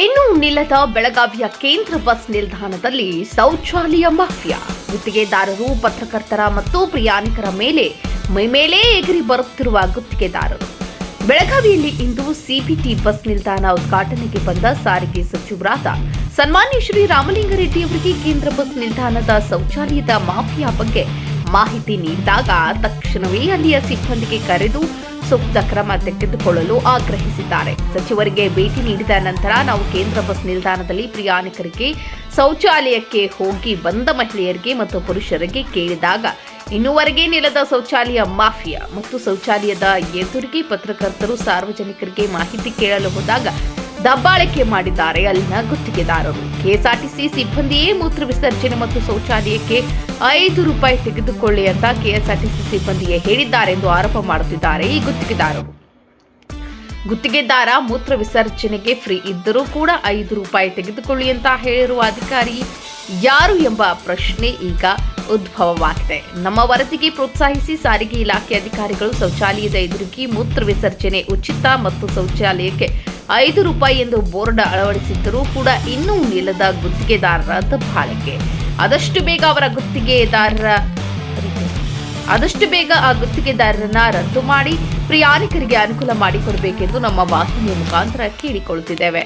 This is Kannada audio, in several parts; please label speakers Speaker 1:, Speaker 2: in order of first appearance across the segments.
Speaker 1: ಇನ್ನು ನಿಲ್ಲದ ಬೆಳಗಾವಿಯ ಕೇಂದ್ರ ಬಸ್ ನಿಲ್ದಾಣದಲ್ಲಿ ಶೌಚಾಲಯ ಮಾಫಿಯಾ. ಗುತ್ತಿಗೆದಾರರು, ಪತ್ರಕರ್ತರ ಮತ್ತು ಪ್ರಯಾಣಿಕರ ಮೇಲೆ ಮೈಮೇಲೆ ಎಗರಿ ಬರುತ್ತಿರುವ ಗುತ್ತಿಗೆದಾರರು. ಬೆಳಗಾವಿಯಲ್ಲಿ ಇಂದು ಸಿಬಿಟಿ ಬಸ್ ನಿಲ್ದಾಣ ಉದ್ಘಾಟನೆಗೆ ಬಂದ ಸಾರಿಗೆ ಸಚಿವರಾದ ಸನ್ಮಾನ್ಯ ಶ್ರೀ ರಾಮಲಿಂಗಾರೆಡ್ಡಿ ಅವರಿಗೆ ಕೇಂದ್ರ ಬಸ್ ನಿಲ್ದಾಣದ ಶೌಚಾಲಯದ ಮಾಫಿಯಾ ಬಗ್ಗೆ ಮಾಹಿತಿ ನೀಡಿದಾಗ ತಕ್ಷಣವೇ ಅಲ್ಲಿಯ ಸಿಬ್ಬಂದಿಗೆ ಕರೆದು ಸೂಕ್ತ ಕ್ರಮ ತೆಗೆದುಕೊಳ್ಳಲು ಆಗ್ರಹಿಸಿದ್ದಾರೆ. ಸಚಿವರಿಗೆ ಭೇಟಿ ನೀಡಿದ ನಂತರ ನಾವು ಕೇಂದ್ರ ಬಸ್ ನಿಲ್ದಾಣದಲ್ಲಿ ಪ್ರಯಾಣಿಕರಿಗೆ ಶೌಚಾಲಯಕ್ಕೆ ಹೋಗಿ ಬಂದ ಮಹಿಳೆಯರಿಗೆ ಮತ್ತು ಪುರುಷರಿಗೆ ಕೇಳಿದಾಗ, ಇನ್ನೂವರೆಗೆ ನಿಲ್ಲದ ಶೌಚಾಲಯ ಮಾಫಿಯಾ ಮತ್ತು ಶೌಚಾಲಯದ ಎದುರಿಗೆ ಪತ್ರಕರ್ತರು ಸಾರ್ವಜನಿಕರಿಗೆ ಮಾಹಿತಿ ಕೇಳಲು ಹೋದಾಗ ದಬ್ಬಾಳಿಕೆ ಮಾಡಿದ್ದಾರೆ ಅಲ್ಲಿನ ಗುತ್ತಿಗೆದಾರರು. ಕೆಎಸ್ಆರ್ಟಿಸಿ ಸಿಬ್ಬಂದಿಯೇ ಮೂತ್ರ ವಿಸರ್ಜನೆ ಮತ್ತು ಶೌಚಾಲಯಕ್ಕೆ ಐದು ರೂಪಾಯಿ ತೆಗೆದುಕೊಳ್ಳಿ ಅಂತ ಕೆಎಸ್ಆರ್ಟಿಸಿ ಸಿಬ್ಬಂದಿಯೇ ಹೇಳಿದ್ದಾರೆ ಎಂದು ಆರೋಪ ಮಾಡುತ್ತಿದ್ದಾರೆ ಈ ಗುತ್ತಿಗೆದಾರರು. ಗುತ್ತಿಗೆದಾರ ಮೂತ್ರ ವಿಸರ್ಜನೆಗೆ ಫ್ರೀ ಇದ್ದರೂ ಕೂಡ ಐದು ರೂಪಾಯಿ ತೆಗೆದುಕೊಳ್ಳಿ ಅಂತ ಹೇಳಿರುವ ಅಧಿಕಾರಿ ಯಾರು ಎಂಬ ಪ್ರಶ್ನೆ ಈಗ ಉದ್ಭವವಾಗಿದೆ. ನಮ್ಮ ವರದಿಗೆ ಪ್ರೋತ್ಸಾಹಿಸಿ ಸಾರಿಗೆ ಇಲಾಖೆ ಅಧಿಕಾರಿಗಳು ಶೌಚಾಲಯದ ಎದುರಿಗೆ ಮೂತ್ರ ವಿಸರ್ಜನೆ ಉಚಿತ ಮತ್ತು ಶೌಚಾಲಯಕ್ಕೆ ಐದು ರೂಪಾಯಿ ಎಂದು ಬೋರ್ಡ್ ಅಳವಡಿಸಿದ್ದರೂ ಕೂಡ ಇನ್ನೂ ನಿಲ್ಲದ ಗುತ್ತಿಗೆದಾರರ ದಬ್ಬಾಳಿಕೆ ಆದಷ್ಟು ಬೇಗ ಅವರ ಗುತ್ತಿಗೆದಾರರ ಆದಷ್ಟು ಬೇಗ ಆ ಗುತ್ತಿಗೆದಾರರನ್ನ ರದ್ದು ಮಾಡಿ, ಪ್ರಯಾಣಿಕರಿಗೆ ಅನುಕೂಲ ಮಾಡಿಕೊಡಬೇಕೆಂದು ನಮ್ಮ ವಾಹಿನಿಯ ಮುಖಾಂತರ ಕೇಳಿಕೊಳ್ಳುತ್ತಿದ್ದೇವೆ.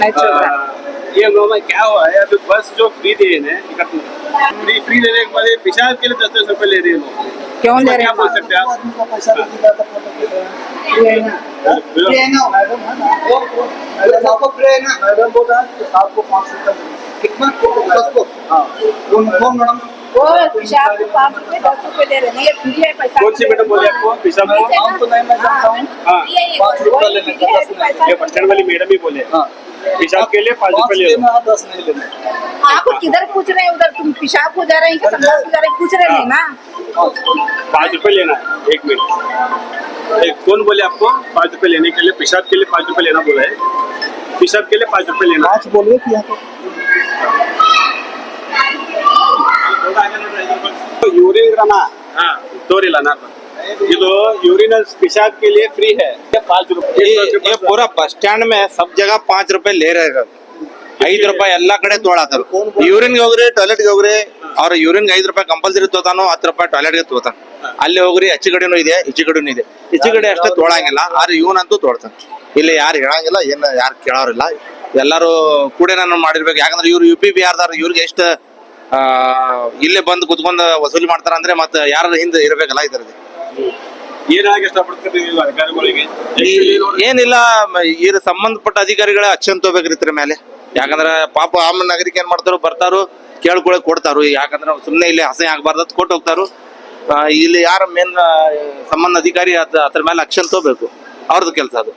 Speaker 2: नहीं छोड़
Speaker 3: ये हम लोगों में क्या हुआ है अभी बस जो फ्री दे रहे हैं फ्री फ्री देने के बाद पेशाब के लिए दस दस रुपये ले रहे हैं
Speaker 2: क्यों ले रहे
Speaker 3: क्या बोल सकते हैं आप?
Speaker 4: आपको फ्री है। ना मैडम बोल रहा है कि आपको पाँच कितना सबको हाँ? कौन कौन मैडम?
Speaker 2: वो पेशाब को पाँच रुपए दस रुपए ले रहे हैं। ये फ्री है पैसा
Speaker 3: कौन सी मैडम बोले आपको? पेशाब को?
Speaker 4: नाम तो नहीं मैं जानता हूँ
Speaker 3: हाँ
Speaker 4: पाँच रुपये लेने का
Speaker 3: ये बस वाली मैडम ही बोले।
Speaker 4: हाँ।
Speaker 3: पेशाब के लिए पाँच रुपये ले लो
Speaker 4: लेना है, दस नहीं लेना
Speaker 2: आप किधर पूछ रहे हैं उधर तुम पेशाब को जा रहे हैं कि संडास को जा रहे हैं पूछ रहे हैं ना
Speaker 3: पाँच रुपये लेना है एक मिनट एक कौन बोले आपको पाँच रुपये लेने के लिए पेशाब के लिए पाँच रुपये लेना बोला है पेशाब के लिए पाँच रुपये लेना
Speaker 4: पाँच बोलिए कि यहाँ
Speaker 3: ಯೂರಿನ್ ಗ್ರಾಮ ಹಾ ತೋರಿಲ್ಲ ನಾನು ಇದು यूरिनल पेशाब के लिए फ्री है पाँच
Speaker 5: ये ये पूरा बस स्टैंड में सब जगह पाँच रुपए ले रहे हैं ಐದು ರೂಪಾಯಿ ಎಲ್ಲಾ ಕಡೆ ತೋಳಾತಾರ ಯೂರಿನ್ಗೆ ಹೋಗ್ರಿ ಟಾಯ್ಲೆಟ್ಗೆ ಹೋಗ್ರಿ ಅವ್ರ ಯೂರಿನ್ಗೆ ಐದು ರೂಪಾಯಿ ಕಂಪಲ್ಸರಿ ತೋತಾನೋ ಹತ್ತು ರೂಪಾಯಿ ಟಾಯ್ಲೆಟ್ಗೆ ತೋತಾನ ಅಲ್ಲಿ ಹೋಗ್ರಿ ಹೆಚ್ಚು ಕಡೆನೂ ಇದೆ ಹೆಚ್ಚು ಕಡೆನೂ ಇದೆ ಹೆಚ್ಚು ಕಡೆ ಅಷ್ಟೇ ತೋಳಂಗಿಲ್ಲ ಆದ್ರೆ ಇವನಂತೂ ತೋಡ್ತಾನ ಇಲ್ಲಿ ಯಾರು ಹೇಳಂಗಿಲ್ಲ ಏನ್ ಯಾರು ಕೇಳೋರಿಲ್ಲ ಎಲ್ಲರೂ ಕೂಡ ನಾನು ಮಾಡಿರ್ಬೇಕು ಯಾಕಂದ್ರೆ ಇವ್ರು ಯು ಪಿ ಬಿಹಾರ್ದಾರ ಇವ್ರಿಗೆ ಎಷ್ಟು ಆ, ಇಲ್ಲೇ ಬಂದು ಕುತ್ಕೊಂಡು ವಸೂಲಿ ಮಾಡ್ತಾರ ಅಂದ್ರೆ ಮತ್ತೆ ಯಾರು ಹಿಂದೆ ಇರ್ಬೇಕಲ್ಲ ಇದ್ರದ್ದು
Speaker 3: ಏನಾಗಿ ಇಷ್ಟಪಡ್ತೀರಿ ನೀವು ಅಧಿಕಾರಿಗಳಿಗೆ?
Speaker 5: ಏನಿಲ್ಲ ಇದು ಇದ್ರ ಸಂಬಂಧಪಟ್ಟ ಅಧಿಕಾರಿಗಳೇ ಅಚ್ಚನ್ ತಗೋಬೇಕ್ರಿ ಇದ್ರ ಮೇಲೆ. ಯಾಕಂದ್ರ ಪಾಪ ಆಮ ನಾಗರಿಕ ಏನ್ ಮಾಡ್ತಾರೋ ಬರ್ತಾರೋ ಕೇಳ್ಕೊಳಕ್ ಕೊಡ್ತಾರು. ಯಾಕಂದ್ರ ಸುಮ್ನೆ ಇಲ್ಲಿ ಹಸೆ ಆಗ್ಬಾರ್ದು ಅಂತ ಕೊಟ್ಟು ಹೋಗ್ತಾರು. ಇಲ್ಲಿ ಯಾರ ಮೇನ್ ಸಂಬಂಧ ಅಧಿಕಾರಿ ಅದ್- ಅದ್ರ ಮೇಲೆ ಅಕ್ಷನ್ ತಗೋಬೇಕು ಅವ್ರದ್ದು ಕೆಲಸ ಅದು.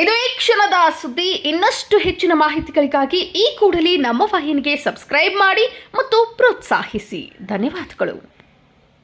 Speaker 1: ಇದು ಈ ಕ್ಷಣದ ಸುದ್ದಿ. ಇನ್ನಷ್ಟು ಹೆಚ್ಚಿನ ಮಾಹಿತಿಗಳಿಗಾಗಿ ಈ ಕೂಡಲೇ ನಮ್ಮ ವಾಹಿನಿಗೆ ಸಬ್ಸ್ಕ್ರೈಬ್ ಮಾಡಿ ಮತ್ತು ಪ್ರೋತ್ಸಾಹಿಸಿ. ಧನ್ಯವಾದಗಳು.